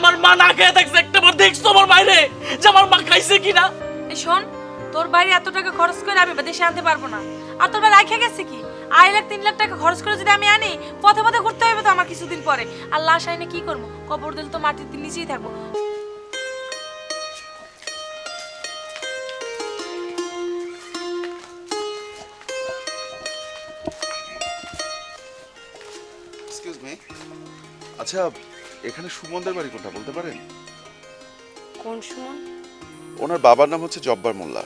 আমার মা না খেয়ে দেখছে, একটা বার দেখছ আমার বাইরে যে আমার মা খাইছে কিনা? এই শোন, তোর বাইরে এত টাকা খরচ করে আমি দেশে আনতে পারব না। আর তোর বাইরে রাখে গেছে কি? আড়াই লাখ, তিন লাখ টাকা খরচ করে যদি আমি আনি, পথে পথে ঘুরতে হবে তো আমার কিছুদিন পরে। আর লাশ আইনে কি করব? কবর দিল তো মাটির নিচেই থাকব। এক্সকিউজ মি আচ্ছা এখানে সুমনদের বাড়ি কোনটা বলতে পারেন? কোন সুমন? ওনার বাবার নাম হচ্ছে জব্বার মোল্লা।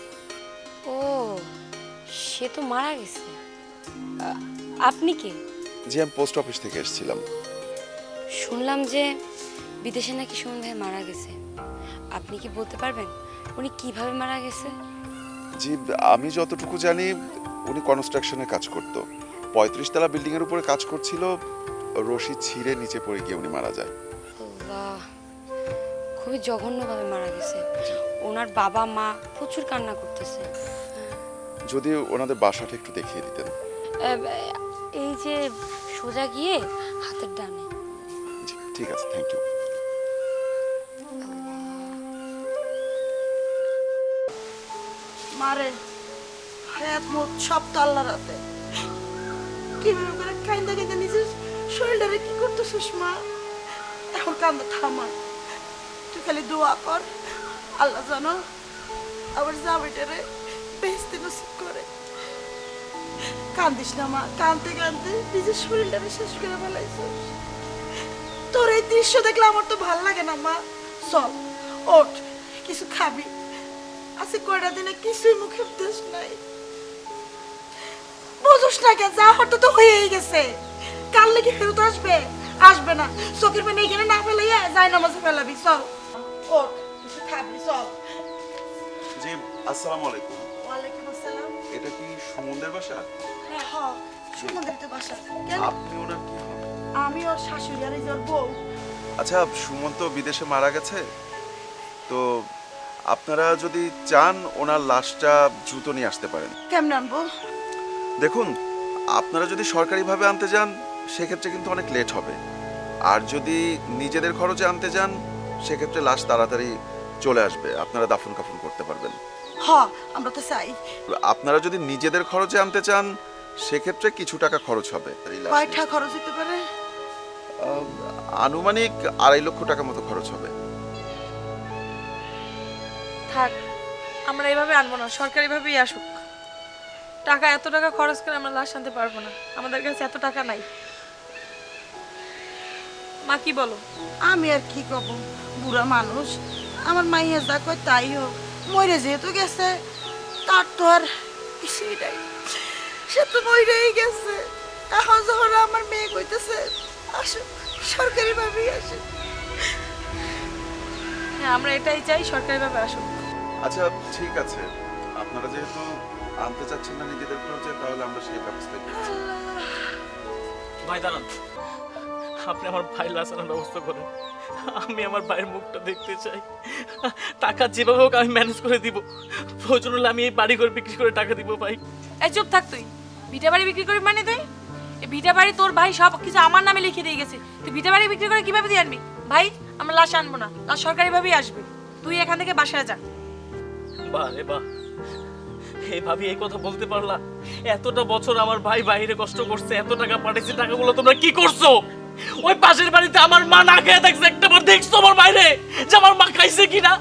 ও সে তো মারা গেছে। আ- আপনি কে? জি আমি পোস্ট অফিস থেকে এসেছিলাম। শুনলাম যে বিদেশে নাকি সুমন ভাই মারা গেছে। আপনি কি বলতে পারবেন? উনি কীভাবে মারা গেছে? জি আমি যতটুকু জানি উনি কনস্ট্রাকশনে কাজ করত। পঁয়ত্রিশ তলা বিল্ডিং এর উপরে কাজ করছিল রশি ছিঁড়ে নিচে পড়ে গিয়ে উনি মারা যায়। আল্লাহ খুবই জঘন্যভাবে মারা গেছে। ওনার বাবা মা প্রচুর কান্না করতেছে। যদি ওনাদের বাসাটা একটু দেখিয়ে দিতেন। এই যে সোজা গিয়ে হাতের ডানে। ঠিক আছে থ্যাংক ইউ মারে হায়াত মত সব তো আল্লাহর হাতে। কীভাবে করে কাইন্দা কাইন্দা নিজের শরীরটারে কি করতেছিস, মা? এখন কান্দা, থামা তুই খালি দোয়া কর, আল্লাহ জানো আবার জামাইটারে বেহেস্তে নসিব করে। কান্দিস না, মা। কানতে কানতে নিজের শরীরটারে শেষ করে ফেলাইছিস। তোর এই দৃশ্য দেখলে আমার তো ভালো লাগে না, মা। চল, ওঠ, কিছু খাবি। আজকে কয়টা দিনে কিছুই মুখে দেশ নাই। বুঝোস না কেন যা হতো তো হয়েই গেছে। কাল নাকি ফেরত আসবে? আসবে না। চোখের পানি এখানে না ফেলাইয়া যাই নামাজে ফেলাবি চল। ওঠ খাবি চল। জি আসসালামু আলাইকুম। ওয়ালাইকুম আসসালাম। এটা কি সুমনদের বাসা? হ সুমন্দির তো বাসা। কেন? আপনি ওনার কি আমি ওর শাশুড়ি আর ওর বউ। আচ্ছা সুমন তো বিদেশে মারা গেছে। তো আপনারা যদি চান ওনার লাশটা দ্রুত নিয়ে আসতে পারেন। কেমন আনব? দেখুন আপনারা যদি সরকারিভাবে আনতে যান সেক্ষেত্রে কিন্তু অনেক লেট হবে। আর যদি নিজেদের খরচে আনতে যান সেক্ষেত্রে লাশ তাড়াতাড়ি চলে আসবে। আপনারা দাফন কাফন করতে পারবেন। আমরা তো চাই। আপনারা যদি নিজেদের খরচে আনতে চান সেক্ষেত্রে কিছু টাকা খরচ হবে। কয়টা খরচ হতে পারে? আনুমানিক আড়াই লক্ষ টাকা মতো খরচ হবে। থাক আমরা এইভাবে আনব না। সরকারিভাবেই আসুক। টাকা এত টাকা খরচ করে আমরা লাশ আনতে পারব না। আমাদের কাছে এত টাকা নাই। মা কি বলো? আমি আর কি কব? বুড়া মানুষ। আমার মাইয়া যা কয় তাই হোক। মরে যেহেতু গেছে তার তো আর কিছুই নাই। সে তো মরেই গেছে। এখন যখন আমার মেয়ে কইতেছে আসুক সরকারি ভাবেই আসুক। হ্যাঁ আমরা এটাই চাই সরকারিভাবে আসুক। আচ্ছা ঠিক আছে। আপনারা যেহেতু আনতে চাচ্ছেন না নিজেদের খরচে তাহলে আমরা সেই ব্যবস্থা করছি। ভাই দাঁড়ান। আপনি আমার ভাই লাসানোর ব্যবস্থা করেন। আমি আমার ভাইয়ের মুখটা দেখতে চাই। টাকা যেভাবে হোক আমি ম্যানেজ করে দিব। প্রয়োজন হলে আমি এই বাড়ি ঘর বিক্রি করে টাকা দিব ভাই। এই চুপ থাক তুই। ভিটা বাড়ি বিক্রি করবি মানে তুই? এই ভিটা বাড়ি তোর ভাই সব কিছু আমার নামে লিখে দিয়ে গেছে। তুই ভিটা বাড়ি বিক্রি করে কীভাবে দিয়ে আনবি? ভাই আমরা লাশ আনব না। লাশ সরকারি সরকারিভাবেই আসবে। তুই এখান থেকে বাসায় যা। বাহ রে বাহ এই ভাবি এই কথা বলতে পারলা? এতটা বছর আমার ভাই বাইরে কষ্ট করছে এত টাকা পাঠিয়েছে টাকাগুলো তোমরা কি করছ? ওই পাশের বাড়িতে আমার মা না খেয়ে দেখছে একটা বার দেখছ আমার বাইরে যে আমার মা খাইছে কিনা?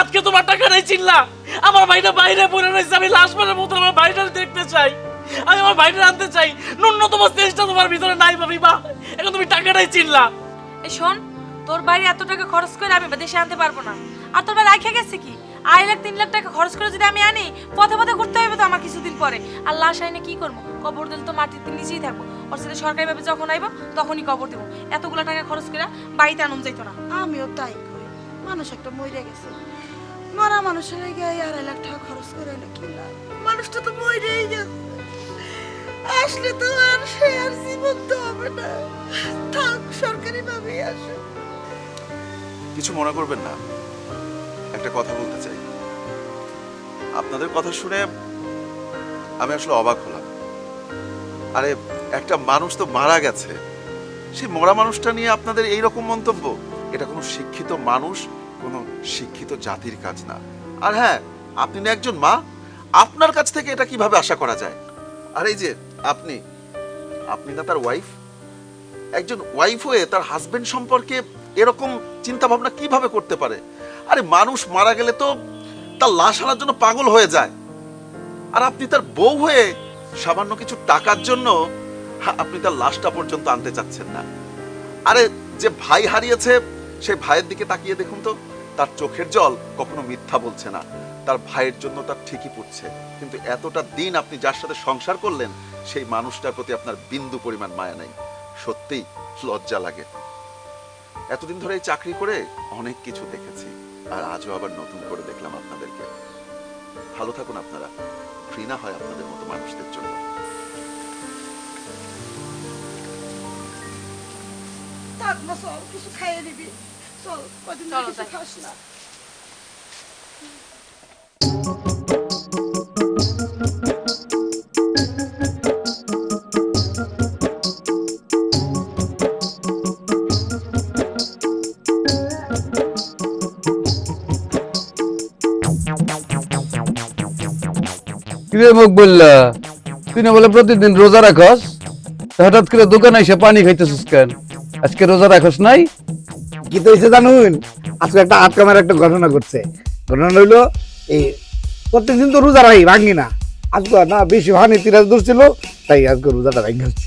আজকে তোমার টাকা নেই চিনলা। আমার ভাইটা বাইরে পড়ে রয়েছে, আমি লাশ মারের মতো আমার ভাইটা দেখতে চাই। আমি আমার ভাইটা আনতে চাই। ন্যূনতম চেষ্টা তোমার ভিতরে নাই ভাবি বা এখন তুমি টাকাটাই চিনলা। এই শোন, তোর বাইরে এত টাকা খরচ করে আমি দেশে আনতে পারব না। আর তোর ভাই রাখে গেছে কি? আড়াই লাখ, তিন লাখ টাকা খরচ করে যদি আমি আনি, পথে পথে ঘুরতে হবে তো আমার কিছুদিন পরে। আর লাশ আইনে কি করব? কবর দিল তো মাটির নিচেই থাকব। ওর সাথে সরকারিভাবে যখন আইবো তখনই কবর দেবো। এতগুলো টাকা খরচ করে বাড়িতে আনন্দ যাইতো না। আমিও তাই করি মানুষ একটা মরে গেছে। মরা মানুষের গিয়ে আড়াই লাখ টাকা খরচ করে এলো কি লাভ? মানুষটা তো মরেই গেছে। আসলে তো আর সে আর জীবন তো হবে না। থাক সরকারি ভাবেই আসে কিছু মনে করবেন না। একটা কথা বলতে চাই। আপনাদের কথা শুনে আমি আসলে অবাক হলাম। আরে একটা মানুষ তো মারা গেছে। সেই মরা মানুষটা নিয়ে আপনাদের এই রকম মন্তব্য? এটা কোনো শিক্ষিত মানুষ, কোনো শিক্ষিত জাতির কাজ না। আর হ্যাঁ আপনি না একজন মা? আপনার কাছ থেকে এটা কীভাবে আশা করা যায়? আর এই যে আপনি আপনি না তার ওয়াইফ একজন ওয়াইফ হয়ে তার হাজবেন্ড সম্পর্কে এরকম চিন্তা ভাবনা কীভাবে করতে পারে? আরে মানুষ মারা গেলে তো তার লাশ আনার জন্য পাগল হয়ে যায়। আর আপনি তার বউ হয়ে সামান্য কিছু টাকার জন্য আপনি তার লাশটা পর্যন্ত আনতে চাচ্ছেন না। আরে, যে ভাই হারিয়েছে সেই ভাইয়ের দিকে তাকিয়ে দেখুন তো। তার চোখের জল কখনো মিথ্যা বলছে না। তার ভাইয়ের জন্য তার ঠিকই পড়ছে। কিন্তু এতটা দিন আপনি যার সাথে সংসার করলেন, সেই মানুষটার প্রতি আপনার বিন্দু পরিমাণ মায়া নাই। সত্যিই লজ্জা লাগে। এতদিন ধরে এই চাকরি করে অনেক কিছু দেখেছি, আর আজও আবার নতুন করে দেখলাম আপনাদেরকে। ভালো থাকুন আপনারা। ঘৃণা হয় আপনাদের মতো মানুষদের জন্য। চল কিছু খাইয়ে দিবি চল কদিন। খাস না তুই না বলে প্রতিদিন রোজা রাখস হঠাৎ করে দোকানে এসে পানি খাইতেছিস কেন আজকে রোজা রাখস নাই? কি তো হয়েছে জানুন? আজকে একটা আটকামের একটা ঘটনা ঘটছে। ঘটনা হইল এই প্রত্যেকদিন তো রোজা রাখি ভাঙি না। আজকে না বেশি ভাঙি তিরাজ দূর ছিল তাই আজকে রোজাটা ভাঙি গেছি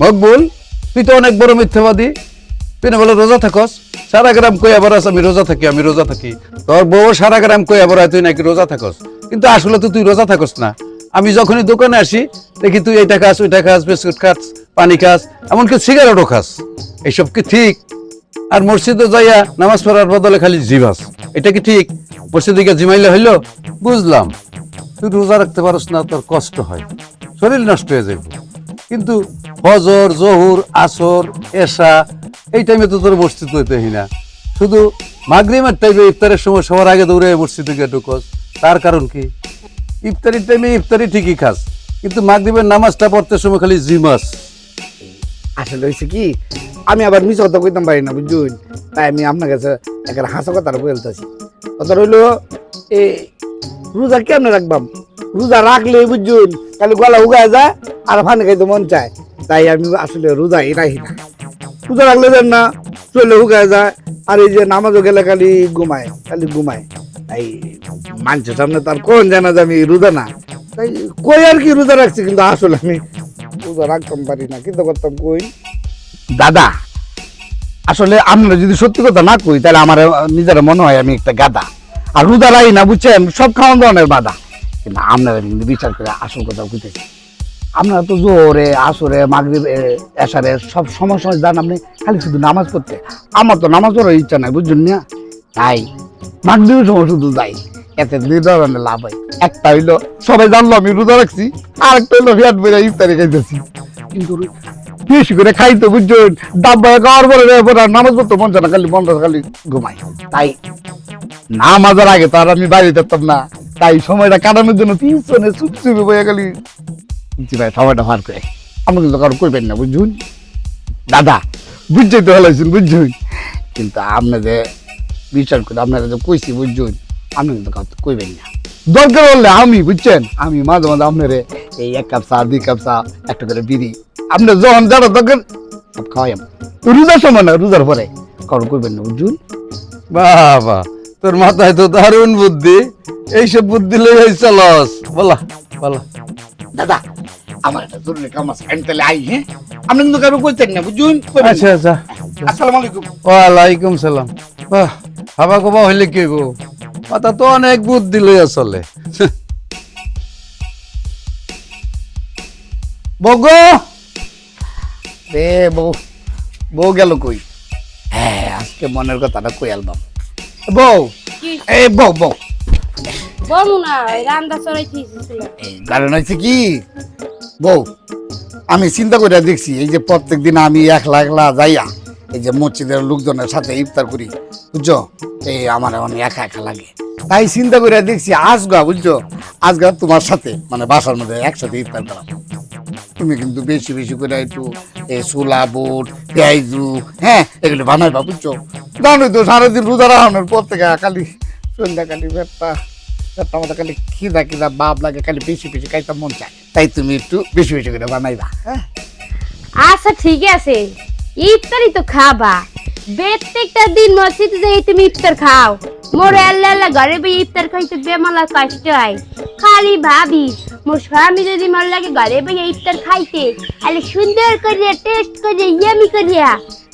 মকবুল তুই তো অনেক বড় মিথ্যাবাদী। তুই না বলে রোজা থাকস? সারা গ্রাম কই আবার আমি রোজা থাকি আমি রোজা থাকি। তোর বউ সারা গ্রাম কই আবার তুই নাকি রোজা থাকস? কিন্তু আসলে তো তুই রোজা থাকস না। আমি যখনই দোকানে আসি দেখি তুই এইটা খাস ওইটা খাস বিস্কুট খাস। পানি খাস, এমনকি সিগারেটও খাস। এইসব কি ঠিক? আর মসজিদে যাইয়া নামাজ পড়ার বদলে খালি জিভাস এটা কি ঠিক? মসজিদে গিয়ে জিমাইলে হইল? বুঝলাম। তুই রোজা রাখতে পারস না, তোর কষ্ট হয়। শরীর নষ্ট হয়ে যাবে কিন্তু ফজর জহুর, আসর, এশা, এই টাইমে তো তোর মসজিদ হইতে না। শুধু মাগরিমের টাইমে ইফতারের সময় সবার আগে দৌড়ে মসজিদে গিয়ে ঢুকস। তার কারণ কি? ইফতারির টাইমে ইফতারি ঠিকই খাস। কিন্তু মাগরিবের নামাজটা পড়তে সময় খালি জিমাস আসলে হয়েছে কি, আমি আবার মিছ কথা কইতাম পারি না বুঝুন তাই আমি আপনার কাছে একটা হাসা কথা বলতেছি কথা রইল এই রোজা কেমনে রাখবাম? রোজা রাখলে বুঝুন খালি গলা উগায় যায়, আর ফানে খাইতে মন চায়। তাই আমি আসলে রোজাই রাখি না। রোজা রাখলে দেন না, চলে উগায় যায়, আর এই যে নামাজও গেলে খালি ঘুমায় খালি ঘুমায়। তাই মানুষের সামনে তার কোন জানা যে আমি রোজা না। তাই কই আর কি রোজা রাখছি, কিন্তু আসলে আমি দাদা আসলে যদি সত্যি কথা না কই তাহলে আমার নিজের মনে হয় আমি একটা গাদা। আর না বুঝছেন? সব খাওয়ান দাওয়ানের কিন্তু আপনারা কিন্তু বিচার করে আসল কথা কইতেছি আপনারা তো জোরে আসরে মাগরিব এ, এশারে সব সময় সময় যান আপনি খালি শুধু নামাজ পড়তে। আমার তো নামাজ পড়ার ইচ্ছা নাই বুঝছেন না তাই মাগরিবের সময় শুধু যাই। এতে দুই ধরনের লাভ হয়। একটা হইল সবাই জানলো আমি রোজা রাখছি আর একটা হইল ফিয়াট বেড়ে ইফতারি খাইতেছি। কিন্তু বেশি করে খাইতে বুঝছেন ডাব্বা খাওয়ার পরে নামাজ পড়তে মন না খালি মনটা খালি ঘুমাই। তাই নামাজের আগে তো আর আমি বাড়ি যেতাম না তাই সময়টা কাটানোর জন্য পিছনে চুপ চুপে বয়ে গেলি। জি ভাই সময়টা ভার করে আমি কিন্তু কারও করবেন না বুঝুন দাদা বুঝছেন তো হলাইছেন বুঝছুন? কিন্তু আপনি যে বিচার করে আপনারা যে কইছি বুঝছুন? আপনি কিন্তু কইবেন না। দরকার হলে আমি বুঝছেন? আমি মাঝে মাঝে আপনারে এই এক কাপ চা দুই কাপ চা একটা করে বিড়ি। আপনি যখন যারা দরকার সব খাওয়াই রোজার সময় না রোজার পরে। কারও করবেন না বুঝুন বাবা তোর মাথায় তো দারুণ বুদ্ধি। এইসব বুদ্ধি লই চলস। বলা বলা। দাদা আমার একটা জরুরি কাম আছে আমি তাহলে আই হ্যাঁ? আপনি কিন্তু কারও কইতেন না বুঝুন? আচ্ছা আচ্ছা। আসসালামু আলাইকুম। ওয়ালাইকুম সালাম। বাহ হাবা কবা হইলে কি গো তো অনেক বুদ্ধি লইয়া চলে। বগো রে বউ বউ গেল কই? হ্যাঁ আজকে মনের কথাটা কই আলবাম? বউ! এ বউ বউ! বলু না ওই চড়াই কারণ হয়েছে কি? বউ আমি চিন্তা করে দেখছি এই যে প্রত্যেক দিন আমি একলা একলা যাইয়া এই যে মসজিদের লোকজনের সাথে ইফতার করি, বুঝছ? এই আমার অনেক একা একা লাগে। তাই চিন্তা করে দেখছি আজগা, বুঝছ? আজগা তোমার সাথে মানে বাসার মধ্যে একসাথে ইফতার করা তুমি কিন্তু বেশি বেশি করে একটু এ সোলা বুট, পেঁয়াজু হ্যাঁ এগুলো বানাইবা, বুঝছ? জানোই তো, সারাদিন রোজা রাখানোর পর থেকে খালি সন্ধ্যা খালি ব্যাপারটা ব্যাপারটা আমাদের খালি খিদা খিদা বাপ লাগে, খালি বেশি বেশি খাইতে মন চায়। তাই তুমি একটু বেশি বেশি করে বানাইবা হ্যাঁ? আচ্ছা ঠিক আছে। ইফতারই তো খাবা। প্রত্যেকটা দিন মসজিদে যাই তুমি ইফতার খাও। মোর আল্লাহ আল্লাহ ঘরে বই ইফতার খাইতে বেমালা কষ্ট হয়। খালি ভাবি, মোর স্বামী যদি মন লাগে ঘরে বই ইফতার খাইতে, আলে সুন্দর করে টেস্ট করে ইয়ামি করিয়া।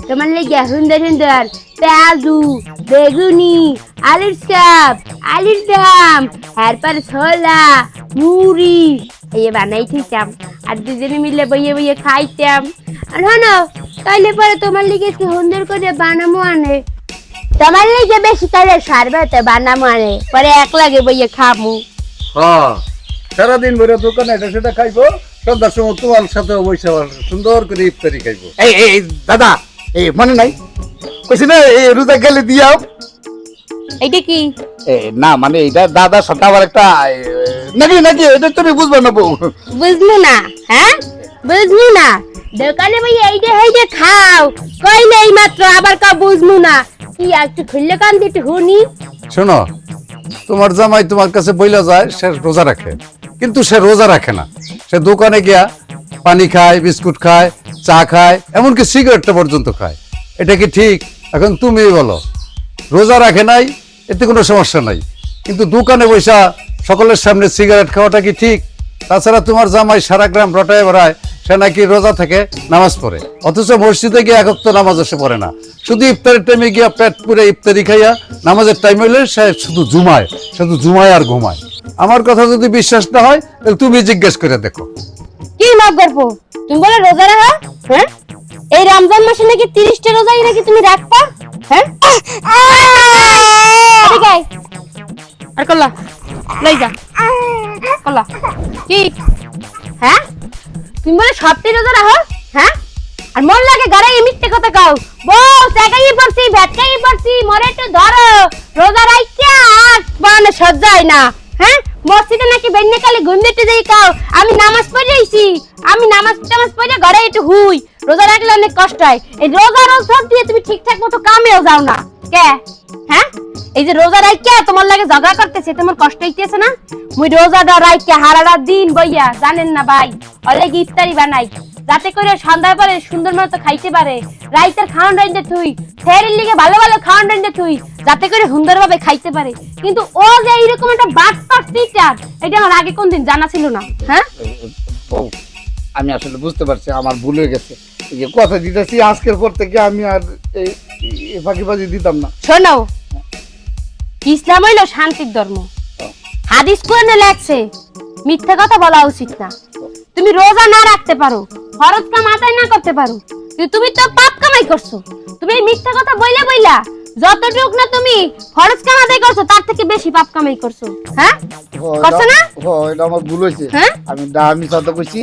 তোমার লেগে সুন্দর সুন্দর পেঁয়াজু, বেগুনি, আলুর চাপ আলুর দাম তারপর ছোলা মুড়ি এই বানাই থইতাম আর দুজনে মিলে বইয়ে বইয়ে খাইতাম। আর হনো তাইলে পরে তোমার লিগে কি সুন্দর করে বানামো আনে। তোমার লিগে বেশি করে সারবে বানামো আনে। পরে এক লাগে বইয়ে খামু। হ্যাঁ সারাদিন ভরে দোকানে এটা সেটা খাইবো সন্ধ্যার সময় তোমার সাথে বসে সুন্দর করে ইফতারি খাইবো। এই এই এই, দাদা এই মনে নাই? কইছি না এই রোজা গেলে দিয়াও। এইটা কি? না মানে এটা দাদার সাথে আবার একটা নাকি নাকি এটা তুমি বুঝবে না বউ। বুঝলু না হ্যাঁ? বুঝলু না? দোকানে ভাই এইটা খাও এই মাত্র আবার কা বুঝলু না। কি একটু খুললে কান দিয়ে একটু হুনি শোনো তোমার জামাই তোমার কাছে বইলা যায় সে রোজা রাখে। কিন্তু সে রোজা রাখে না। সে দোকানে গিয়া পানি খায় বিস্কুট খায় চা খায় এমনকি সিগারেটটা পর্যন্ত খায়। এটা কি ঠিক? এখন তুমি বলো। রোজা রাখে নাই, এতে কোনো সমস্যা নাই। কিন্তু দোকানে বৈশা সকলের সামনে সিগারেট খাওয়াটা কি ঠিক? তাছাড়া তোমার জামাই সারা গ্রাম রটায় বেড়ায়, সে নাকি রোজা থেকে নামাজ পড়ে। অথচ মসজিদে গিয়ে একক নামাজ এসে পড়ে না। শুধু ইফতারের টাইমে গিয়া পেট পুরে ইফতারি খাইয়া নামাজের টাইম হইলে সে শুধু জুমায় শুধু জুমায় আর ঘুমায়। আমার কথা যদি বিশ্বাস না হয়, তাহলে তুমি জিজ্ঞেস করে দেখো। কি মাফ করব তুমি বলে রোজা রাখা হ্যাঁ? এই রমজান মাসে নাকি তিরিশটা রোজাই নাকি তুমি রাখবা? হ্যাঁ। আর কল্লা লই যা। কল্লা। কি? হ্যাঁ? তুমি বলে সপ্তাহে রোজা রাখো? হ্যাঁ? আর মন লাগে গাড়ি এই মিথ্যে কথা কাও। বউ চাকাই পড়ছি ভেটকাই পড়ছি মরে একটু ধরো। রোজা রাইকা আর মানে সজ্জায় না। হ্যাঁ? মসজিদে নাকি বেন্নে কালে ঘুম দিতে যাই কাও? আমি নামাজ পড়ে আইছি। আমি নামাজ টামাজ পড়ে ঘরে একটু হুই। রোজা রাখলে অনেক কষ্ট হয়। এই রোজা রোজ সব দিয়ে তুমি ঠিকঠাক মতো কামেও যাও না। কে? হ্যাঁ? এই যে রোজা রাইকে তোমার লাগে ঝগড়া করতেছে, তোমার কষ্ট হইতেছে না? মুই রোজা রোজাটা রাইকে হারারা দিন বইয়া, জানেন না ভাই অলেগে ইফতারি বানাই। যাতে করে সন্ধ্যার পরে সুন্দর মতো খাইতে পারে। রাইতের খাওয়ান রাইতে থুই ফেরের লিগে ভালো ভালো খাওয়ান রাইতে থুই যাতে করে সুন্দরভাবে খাইতে পারে। কিন্তু ও যে এইরকম একটা বাটপাট টিচার এটা আমার আগে কোনদিন জানা ছিল না হ্যাঁ? আমি আসলে বুঝতে পারছি আমার ভুল হয়ে গেছে। যে কথা দিতেছি আজকের পর থেকে আমি আর এই এই ফাঁকিবাজি দিতাম না। শোনো ইসলাম হইল শান্তির ধর্ম। হাদিস কোরআনে লেখছে মিথ্যা কথা বলা উচিত না। তুমি রোজা না রাখতে পারো, ফরজ কাম আদায় না করতে পারো তুমি তো পাপ কামাই করছ। তুমি মিথ্যা কথা বইলা বইলা যতটুক না তুমি ফরজ কাম আদায় করছ তার থেকে বেশি পাপ কামাই করছ হ্যাঁ? করছ না? ও এটা আমার ভুল হয়েছে? আমি ডা মিশা কইছি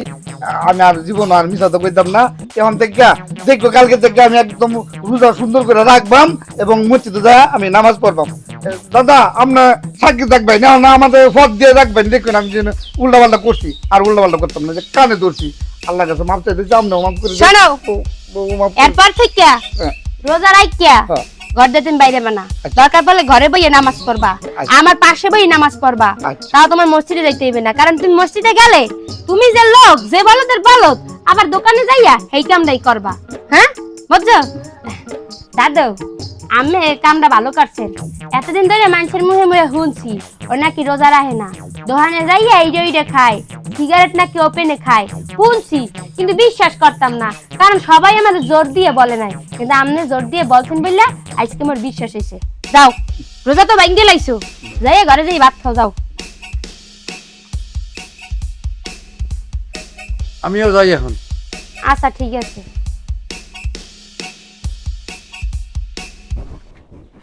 আমি আর জীবন আর মিশা কইতাম না। এখন থেকে দেখব কালকে থেকে আমি একদম রোজা সুন্দর করে রাখবাম এবং মসজিদে যা আমি নামাজ পড়বাম। দাদা আপনার সাক্ষী থাকবেন না না আমাদের ফট দিয়ে রাখবেন। দেখবেন আমি যেন উল্টা পাল্টা করছি আর উল্টা পাল্টা করতাম না যে কানে ধরছি। আল্লাহ কাছে মাপ করে শোনো। এরপর থেকে হ্যাঁ। রোজা রাখিয়া। ঘর দিয়ে তুমি বাইরে বানা দরকার পড়লে ঘরে বইয়ে নামাজ পড়বা। আচ্ছা। আমার পাশে বইয়ে নামাজ পড়বা। আচ্ছা। তাও তোমার মসজিদে যাইতে হইবে না। কারণ তুমি মসজিদে গেলে তুমি যে লোক যে বলদের বলদ আবার দোকানে যাইয়া এই কামটাই করবা। হ্যাঁ? বুঝছ? দাদু আমি এই কামটা ভালো করছেন এতদিন ধরে মানুষের মুহে মুহে শুনছি ও নাকি রোজা রাখে না। দোকানে যাইয়া এইটা ওইটা খায় সিগারেট নাকি ওপেনে খায়। শুনছি কিন্তু বিশ্বাস করতাম না কারণ সবাই আমাদের জোর দিয়ে বলে নাই। কিন্তু আপনি জোর দিয়ে বলছেন বললে আজকে আমার বিশ্বাস হয়েছে যাও রোজা তো বাইঙ্গে লাইছো। যাই ঘরে যাই ভাত খাও যাও। আমিও যাই এখন। আচ্ছা ঠিক আছে।